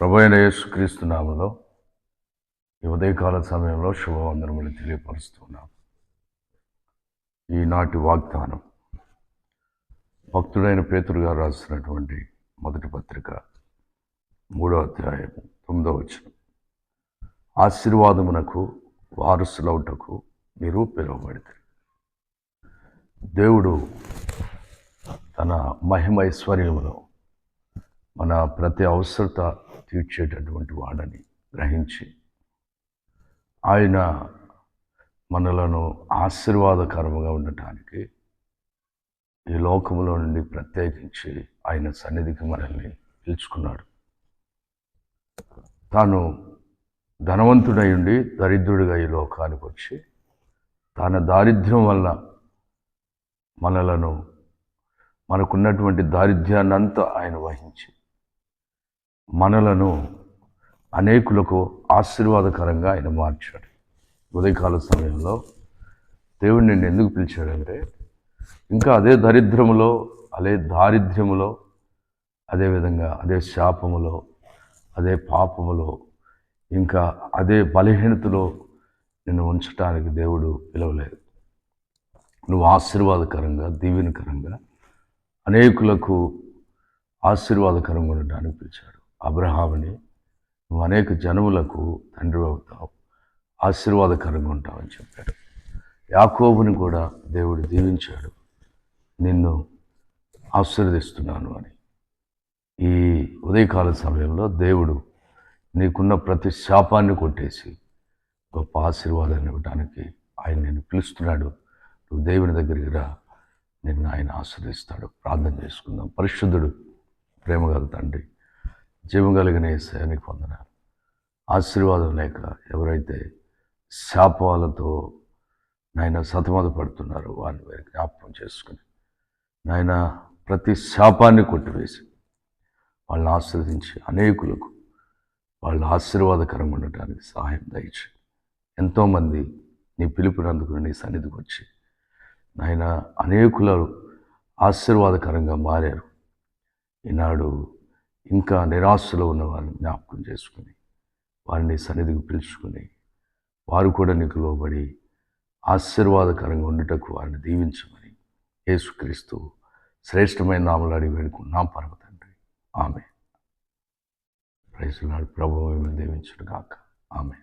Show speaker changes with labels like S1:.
S1: ప్రభు అయిన యేసుక్రీస్తు నామంలో ఈ ఉదయకాల సమయంలో శుభవందనములు తెలియపరుస్తున్నాం. ఈనాటి వాగ్దానం. భక్తుడైన పేతురు గారు రాసినటువంటి మొదటి పత్రిక మూడో అధ్యాయం తొమ్మిదో వచనం. ఆశీర్వాదమునకు వారసులవుటకు మీరు పిలువబడితే. దేవుడు తన మహిమ ఐశ్వర్యములో మన ప్రతి అవసరత తీర్చేటటువంటి వాడని గ్రహించి ఆయన మనలను ఆశీర్వాదకరముగా ఉండటానికి ఈ లోకంలో నుండి ప్రత్యేకించి ఆయన సన్నిధికి మనల్ని పిలుచుకున్నాడు. తాను ధనవంతుడై ఉండి దరిద్రుడిగా ఈ లోకానికి వచ్చి తన దారిద్ర్యం వల్ల మనలను మనకున్నటువంటి దారిద్ర్యాన్నంతా ఆయన వహించి మనలను అనేకులకు ఆశీర్వాదకరంగా ఆయన మార్చాడు. ఉదయకాల సమయంలో దేవుడు నిన్ను ఎందుకు పిలిచాడంటే ఇంకా అదే దరిద్రములో అదే దారిద్ర్యములో అదేవిధంగా అదే శాపములో అదే పాపములో ఇంకా అదే బలహీనతలో నిన్ను ఉంచడానికి దేవుడు పిలవలేదు. నువ్వు ఆశీర్వాదకరంగా దీవెనకరంగా అనేకులకు ఆశీర్వాదకరంగా ఉండడానికి పిలిచాడు. అబ్రహాముని నువ్వు అనేక జనములకు తండ్రి అవుతావు ఆశీర్వాదకరంగా ఉంటావని చెప్పాడు. యాకోబుని కూడా దేవుడు దీవించాడు. నిన్ను ఆశీర్వదిస్తున్నాను అని. ఈ ఉదయకాల సమయంలో దేవుడు నీకున్న ప్రతి శాపాన్ని కొట్టేసి గొప్ప ఆశీర్వాదాన్ని ఇవ్వడానికి ఆయన నేను పిలుస్తున్నాడు. నువ్వు దేవుని దగ్గరికి రా నిన్ను ఆయన ఆశీర్దిస్తాడు ప్రార్థన చేసుకుందాం. పరిశుద్ధుడు ప్రేమగల తండ్రి జీవం కలిగిన ఏసాయానికి పొందనాలు ఆశీర్వాదం లేక ఎవరైతే శాపాలతో నాయన సతమత పడుతున్నారో వారిని వారి జ్ఞాపకం చేసుకుని నాయన ప్రతి శాపాన్ని కొట్టివేసి వాళ్ళని ఆశీర్వదించి అనేకులకు వాళ్ళు ఆశీర్వాదకరంగా ఉండటానికి సహాయం దయచి. ఎంతోమంది నీ పిలుపునందుకు నీ సన్నిధికి వచ్చి నాయన అనేకులు ఆశీర్వాదకరంగా మారారు. ఈనాడు ఇంకా నిరాశలో ఉన్న వారిని జ్ఞాపకం చేసుకుని వారిని సన్నిధికి పిలుచుకుని వారు కూడా నీకు లోబడి ఆశీర్వాదకరంగా ఉండుటకు వారిని దీవించమని యేసుక్రీస్తు శ్రేష్టమైన నామలు అడిగి వేడుకున్నాం పరమ తండ్రి ఆమె ప్రైజులాడు ప్రభావం దీవించుడు కాక ఆమె